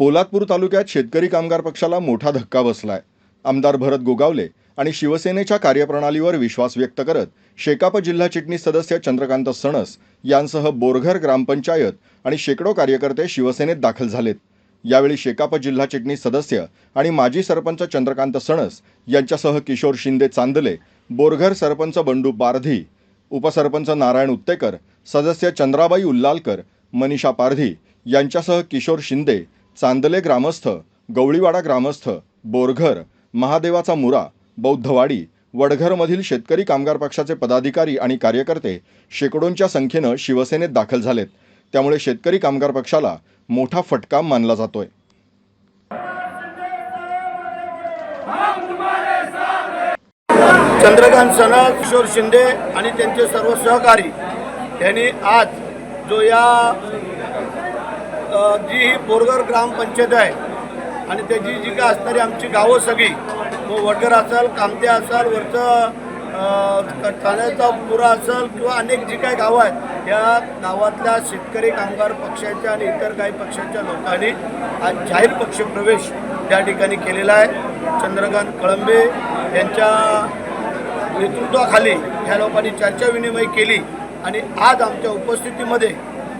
पोलादपूर तालुक्यात शेतकरी कामगार पक्षाला मोठा धक्का बसलाय. आमदार भरत गोगावले आणि शिवसेनेच्या कार्यप्रणालीवर विश्वास व्यक्त करत शेकाप जिल्हा चिटणीस सदस्य चंद्रकांत सणस यांसह बोरघर ग्रामपंचायत आणि शेकडो कार्यकर्ते शिवसेनेत दाखल झालेत. यावेळी शेकाप जिल्हा चिटणीस सदस्य आणि माजी सरपंच चंद्रकांत सणस यांच्यासह किशोर शिंदे चांदले बोरघर सरपंच बंडू पारधी उपसरपंच नारायण उत्तेकर सदस्य चंद्राबाई उल्लालकर मनीषा पारधी यांच्यासह किशोर शिंदे चांदले ग्रामस्थ गवळीवाडा ग्रामस्थ बोरघर महादेवाचा मुरा बौद्धवाडी वडघरमधील शेतकरी कामगार पक्षाचे पदाधिकारी आणि कार्यकर्ते शेकडोंच्या संख्येनं शिवसेनेत दाखल झालेत. त्यामुळे शेतकरी कामगार पक्षाला मोठा फटका मानला जातोय. चंद्रकांत सनद किशोर शिंदे आणि त्यांचे सर्व सहकारी यांनी आज जो या जी ही बोरगर ग्रामपंचायत आहे आणि त्याची जी काय असणारी आमची गावं सगळी मग वडगर असेल कामते असेल वरचं ठाण्याचा पुरा असेल किंवा अनेक जी काही गावं आहेत या गावातल्या शेतकरी कामगार पक्षाच्या आणि इतर काही पक्षाच्या लोकांनी आज जाहीर पक्षप्रवेश त्या ठिकाणी केलेला आहे. चंद्रकांत कळंबे यांच्या नेतृत्वाखाली ह्या लोकांनी चर्चा विनिमय केली आणि आज आमच्या उपस्थितीमध्ये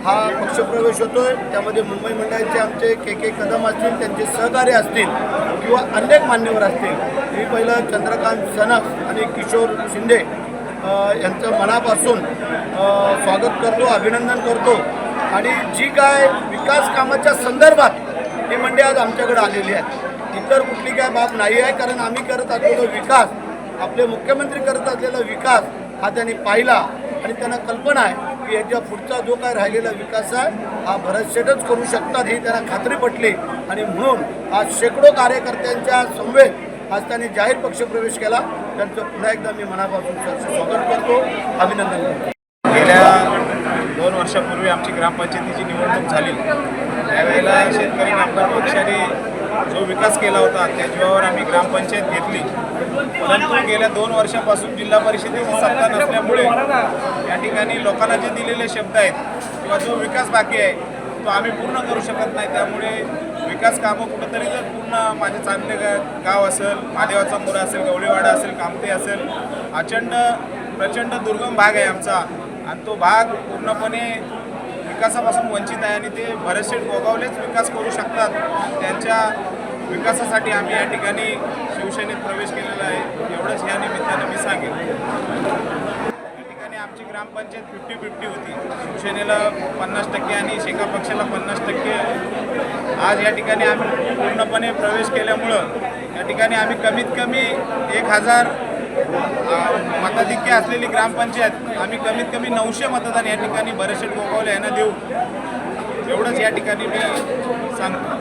हा पक्षप्रवेश आहे त्यामध्ये मुंबई मंडळाचे आमचे के के कदम असतील त्यांचे सहकार्य असतील किंवा अनेक मान्यवर असतील. मी पहिलं चंद्रकांत सनक आणि किशोर शिंदे यांचं मनापासून स्वागत करतो अभिनंदन करतो. आणि जी काय विकास कामाच्या संदर्भात ही मंडळी आज आमच्याकडे आलेली आहे इतर कुठली काय बाब नाही आहे कारण आम्ही करत असलेलो विकास आपले मुख्यमंत्री करत असलेला विकास हा त्यांनी पाहिला आणि त्यांना कल्पना आहे. की याच्या पुढचा जो काय राहिलेला विकास आहे हा भरत शेठच करू शकतात ही त्यांना खात्री पटली. आणि म्हणून आज शेकडो कार्यकर्त्यांच्या समवेत आज त्यांनी जाहीर पक्षप्रवेश केला. त्यांचं पुन्हा एकदा मी मनापासून स्वागत करतो. अभिनंदन करतो. गेल्या दोन वर्षापूर्वी आमची ग्रामपंचायतीची निवडणूक झाली. त्यावेळेला शेतकरी कामगार पक्षाने जो विकास केला होता त्या जीवावर आम्ही ग्रामपंचायत घेतली. परंतु गेल्या दोन वर्षापासून जिल्हा परिषदेची सत्ता नसल्यामुळे या ठिकाणी लोकांना जे दिलेले शब्द आहेत किंवा जो विकास बाकी आहे तो आम्ही पूर्ण करू शकत नाही. त्यामुळे विकास कामं कुठंतरी जर पूर्ण माझे चांगले गा गाव असेल महादेवाचा मोरा असेल गवळीवाडा असेल कामते असेल अचंड प्रचंड दुर्गम भाग आहे आमचा. आणि तो भाग पूर्णपणे विकासापासून वंचित आहे आणि ते बरेचसे गोगावलेच विकास करू शकतात. त्यांच्या विकासासाठी आम्ही या ठिकाणी शिवसेनेत प्रवेश केलेला आहे. एवढंच या निमित्तानं मी सांगेन. या ठिकाणी आमची ग्रामपंचायत फिफ्टी फिफ्टी होती. शिवसेनेला पन्नास टक्के आणि शेका पक्षाला पन्नास टक्के. आज या ठिकाणी आम्ही पूर्णपणे प्रवेश केल्यामुळं या ठिकाणी आम्ही कमीत कमी एक हजार मताधिक्य असलेली ग्रामपंचायत आम्ही कमीत कमी नऊशे मतदान या ठिकाणी बरेचसे गोगावले यांना देऊ. एवढंच या ठिकाणी मी सांगतो.